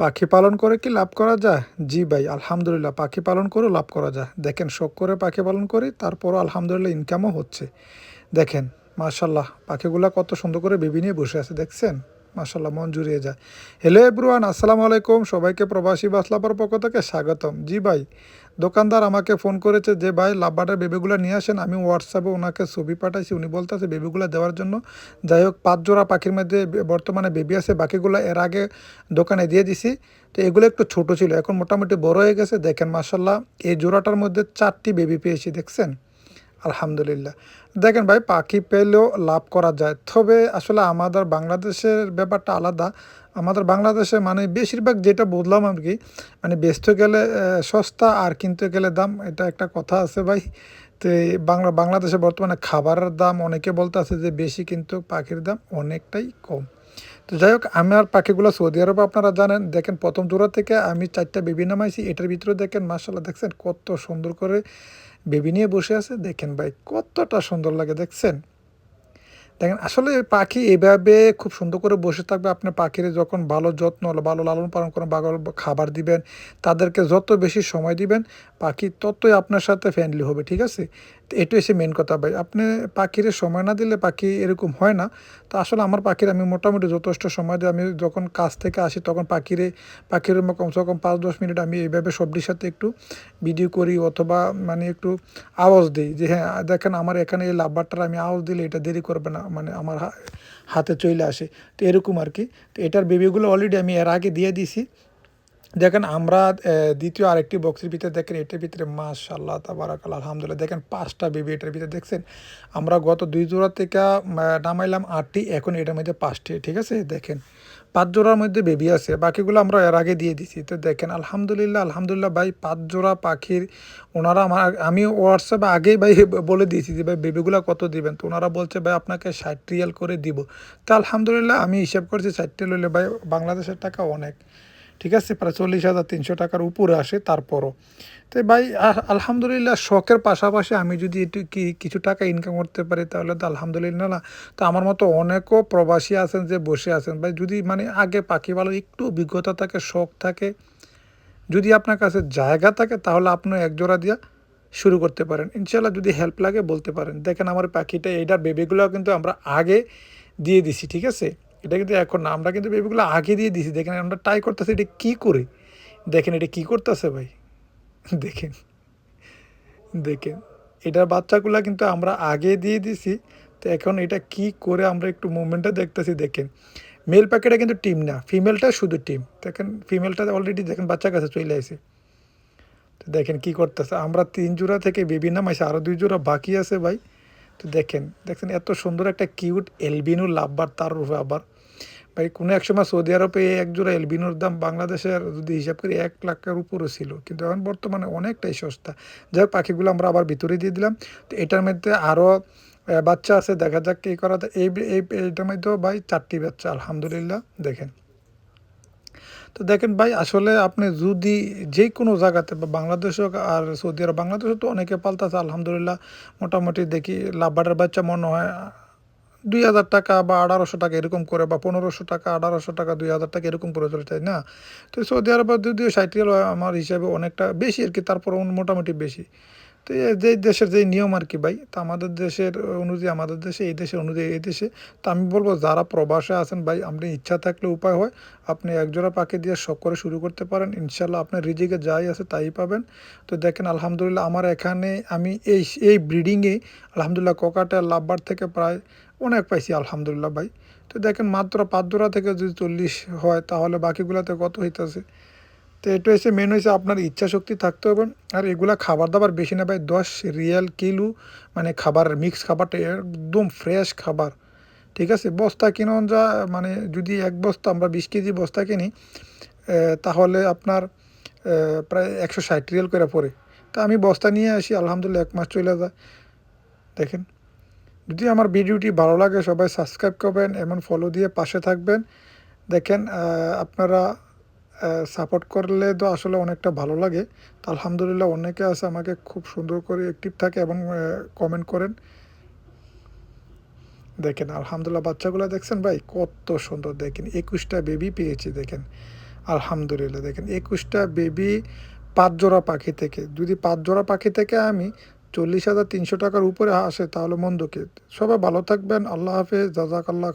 পাখি পালন করে কি লাভ করা যায়? জি ভাই, আলহামদুলিল্লাহ, পাখি পালন করেও লাভ করা যায়। দেখেন শোক করে পাখি পালন করি, তারপরও আলহামদুলিল্লাহ ইনকামও হচ্ছে। দেখেন মাশাল্লাহ পাখিগুলা কত সুন্দর করে বেবি নিয়ে বসে আছে, দেখছেন? মাশাল্লাহ মন জুড়িয়ে যায়। হ্যালো এব্রুয়ান আসসালামু আলাইকুম। সবাইকে প্রবাসী বাসলাপার পক্ষ থেকে স্বাগতম। জি ভাই, দোকানদার আমাকে ফোন করেছে যে, ভাই লাভবাটের বেবিগুলো নিয়ে আসেন। আমি হোয়াটসঅ্যাপে ওনাকে ছবি পাঠাইছি। উনি বলতেছে বেবিগুলো দেওয়ার জন্য। যাই হোক, পাঁচ জোড়া পাখির মধ্যে বর্তমানে বেবি আছে। বাকিগুলো এর আগে দোকানে দিয়ে দিছি। তো এগুলো একটু ছোট ছিল। এখন মোটামুটি বড় হয়ে গেছে। দেখেন মাসাল্লাহ এই জোড়াটার মধ্যে চারটি বেবি পেয়েছি, দেখছেন? আলহামদুলিল্লাহ। দেখেন ভাই, পাখি পেলেও লাভ করা যায়। তবে আসলে আমাদের বাংলাদেশের ব্যাপারটা আলাদা। আমাদের বাংলাদেশে মানে বেশিরভাগ যেটা বললাম আর কি মানে বেচতে গেলে সস্তা আর কিনতে গেলে দাম, এটা একটা কথা আছে ভাই। তো বাংলা, বাংলাদেশে বর্তমানে খাবারের দাম অনেকে বলতে আছে যে বেশি, কিন্তু পাখির দাম অনেকটাই কম। তো যাই হোক আমার পাখিগুলো সৌদি আরবে আপনারা জানেন। দেখেন, প্রথম জোড়া থেকে আমি চারটা বেবি নামাইছি। এটার ভিতরে দেখেন মার্শাল্লাহ দেখছেন কত সুন্দর করে বেবি নিয়ে বসে আছে। দেখেন ভাই, কতটা সুন্দর লাগে, দেখছেন? দেখেন, আসলে পাখি এভাবে খুব সুন্দর করে বসে থাকবে। আপনার পাখির যখন ভালো যত্ন, ভালো লালন পালন করেন, ভালো খাবার দিবেন, তাদেরকে যত বেশি সময় দিবেন, পাখি ততই আপনার সাথে ফ্রেন্ডলি হবে, ঠিক আছে? এটাই হচ্ছে মেন কথা ভাই। আপনি পাখির সময় না দিলে পাখি এরকম হয় না। তো আসলে আমার পাখির আমি মোটামুটি যথেষ্ট সময় দিই। আমি যখন কাজ থেকে আসি তখন পাখিরে, পাখির কমসে কম পাঁচ, দশ মিনিট আমি এইভাবে সবজির সাথে একটু ভিডিও করি অথবা মানে একটু আওয়াজ দিই যে হ্যাঁ দেখেন আমার এখানে এই লাভবারটার আমি আওয়াজ দিলে এটা দেরি করবে না। মানে আমার হাতে চলে আসে। তো এরকম আর কি তো এটার বেবিগুলো অলরেডি আমি এর আগে দিয়ে দিছি দেখেন আমরা দ্বিতীয় আরেকটি বক্সের ভিতরে দেখেন, এটার ভিতরে মাশাল্লাহ তাবারাকাল আলহামদুলিল্লাহ। দেখেন পাঁচটা বেবি এটার ভিতরে দেখছেন। আমরা গত দুই জোড়া থেকে নামাইলাম আটটি, এখন এটার মধ্যে পাঁচটি, ঠিক আছে? দেখেন, পাঁচ জোড়ার মধ্যে বেবি আছে, বাকিগুলো আমরা এর আগে দিয়ে দিছি। তো দেখেন, আলহামদুলিল্লাহ আলহামদুলিল্লাহ ভাই, পাঁচ জোড়া পাখির, ওনারা আমার, আমি হোয়াটসঅ্যাপে আগেই ভাই বলে দিয়েছি যে ভাই, বেবিগুলো কত দিবেন? তো ওনারা বলছে, ভাই, আপনাকে ষাট রিয়াল করে দিব। তো আলহামদুলিল্লাহ, আমি হিসাব করছি ষাট রিয়াল হলে ভাই, বাংলাদেশের টাকা অনেক। ঠিক আছে, প্রায় চল্লিশ হাজার তিনশো টাকার উপরে আসে তারপরও। তো ভাই আলহামদুলিল্লাহ শখের পাশাপাশি আমি যদি একটু কি, কিছু টাকা ইনকাম করতে পারি তাহলে তো আলহামদুলিল্লাহ না। তো আমার মতো অনেকও প্রবাসী আছেন যে বসে আছেন। ভাই, যদি মানে আগে পাখি ভালো একটু অভিজ্ঞতা থাকে, শখ থাকে, যদি আপনার কাছে জায়গা থাকে তাহলে আপনি এক জোড়া দিয়া শুরু করতে পারেন। ইনশাল্লাহ যদি হেল্প লাগে বলতে পারেন। দেখেন আমার পাখিটা এইটার বেবিগুলো কিন্তু আমরা আগে দিয়ে দিছি, ঠিক আছে? এটা কিন্তু এখন না, আমরা কিন্তু বেবিগুলো আগে দিয়ে দিছি দেখেন, আমরা ট্রাই করতেছি এটা কী করে? দেখেন, এটা কী করতেছে ভাই? দেখেন দেখেন। এটার বাচ্চাগুলো কিন্তু আমরা আগে দিয়ে দিছি তো এখন এটা কি করে আমরা একটু মুভমেন্টটা দেখতেছি, দেখেন। মেল প্যাকেটে কিন্তু টিম না ফিমেলটা শুধু টিম দেখেন ফিমেলটা অলরেডি দেখেন বাচ্চা কাছে চলে আসে তো দেখেন কি করতেছে, আমরা তিন জোড়া থেকে বেবি নামাইছে আরও দুই জোড়া বাকি আছে ভাই। তো দেখেন দেখেন এত সুন্দর একটা কিউট এলবিনু লাভবার তার রূপে আবার ভাই, কোনো এক সময় সৌদি আরবে এক জোড়া এলবিনোর দাম বাংলাদেশের যদি হিসাব করি এক লাখের উপরে ছিল। কিন্তু এখন বর্তমানে অনেকটাই সস্তা। যাই পাখিগুলো আমরা আবার ভিতরে দিয়ে দিলাম। তো এটার মধ্যে আরও বাচ্চা আছে, দেখা যাক কী করা এই এইটার মধ্যেও ভাই চারটি বাচ্চা, আলহামদুলিল্লাহ, দেখেন। তো দেখেন ভাই, আসলে আপনি যদি যে কোনো জায়গাতে, বা বাংলাদেশে হোক আর সৌদি আরব, বাংলাদেশে তো অনেকে পাল্টাছে আলহামদুলিল্লাহ, মোটামুটি দেখি লাভবাটের বাচ্চা মনে হয় দুই হাজার টাকা বা আঠারোশো টাকা এরকম করে বা পনেরোশো টাকা, আঠারোশো টাকা, দুই হাজার টাকা এরকম করে চলে তাই না? তো সৌদি আরবে যদিও ষাট আমার হিসাবে অনেকটা বেশি আর কি তারপর মোটামুটি বেশি। তো যেই দেশের যেই নিয়ম আর কি ভাই, তো আমাদের দেশের অনুযায়ী, আমাদের দেশে, এই দেশের অনুযায়ী, এই দেশে, তো আমি বলব যারা প্রবাসে আছেন ভাই, আপনি ইচ্ছা থাকলে উপায় হয়, আপনি একজোড়া পাখি দিয়ে শখ করে শুরু করতে পারেন, ইনশাল্লাহ আপনার রিজিকে যাই আছে তাই পাবেন। তো দেখেন, আলহামদুলিল্লাহ, আমার এখানে আমি এই এই ব্রিডিংয়ে আলহামদুলিল্লাহ কোকাটা লাভবার থেকে প্রায় অনেক পাইছি, আলহামদুলিল্লাহ ভাই। তো দেখেন মাত্র পাঁচ থেকে যদি চল্লিশ হয়, তাহলে বাকিগুলোতে কত হইতেছে? তো এটা হচ্ছে মেন হয়েছে আপনার ইচ্ছা শক্তি থাকতে হবে। আর এগুলা খাবার দাবার বেশি না ভাই, দশ রিয়াল কিলো মানে খাবার মিক্স খাবারটা একদম ফ্রেশ খাবার। ঠিক আছে? বস্তা কিনুন যা মানে যদি এক বস্তা, আমরা বিশ কেজি বস্তা কিনি তাহলে আপনার প্রায় একশো ষাট রিয়াল করে পড়ে। তা আমি বস্তা নিয়ে আসি, আলহামদুলিল্লাহ এক মাস চলে যায়। দেখেন। যদি আমার ভিডিওটি ভালো লাগে, সবাই সাবস্ক্রাইব করবেন এবং ফলো দিয়ে পাশে থাকবেন। দেখেন আপনারা সাপোর্ট করলে তো আসলে অনেকটা ভালো লাগে। তো আলহামদুলিল্লাহ অনেকে আছে আমাকে খুব সুন্দর করে অ্যাক্টিভ থাকে এবং কমেন্ট করেন। দেখেন, আলহামদুলিল্লাহ বাচ্চাগুলো দেখছেন ভাই? কত সুন্দর, দেখেন, একুশটা বেবি পেয়েছি, দেখেন। আলহামদুলিল্লাহ, দেখেন, একুশটা বেবি পাঁচ জোড়া পাখি থেকে। যদি পাঁচ জোড়া পাখি থেকে আমি চল্লিশ হাজার তিনশো টাকার উপরে আসে তাহলে মন্দকে সবাই ভালো থাকবেন আল্লাহ হাফেজ জাজাকাল্লাহ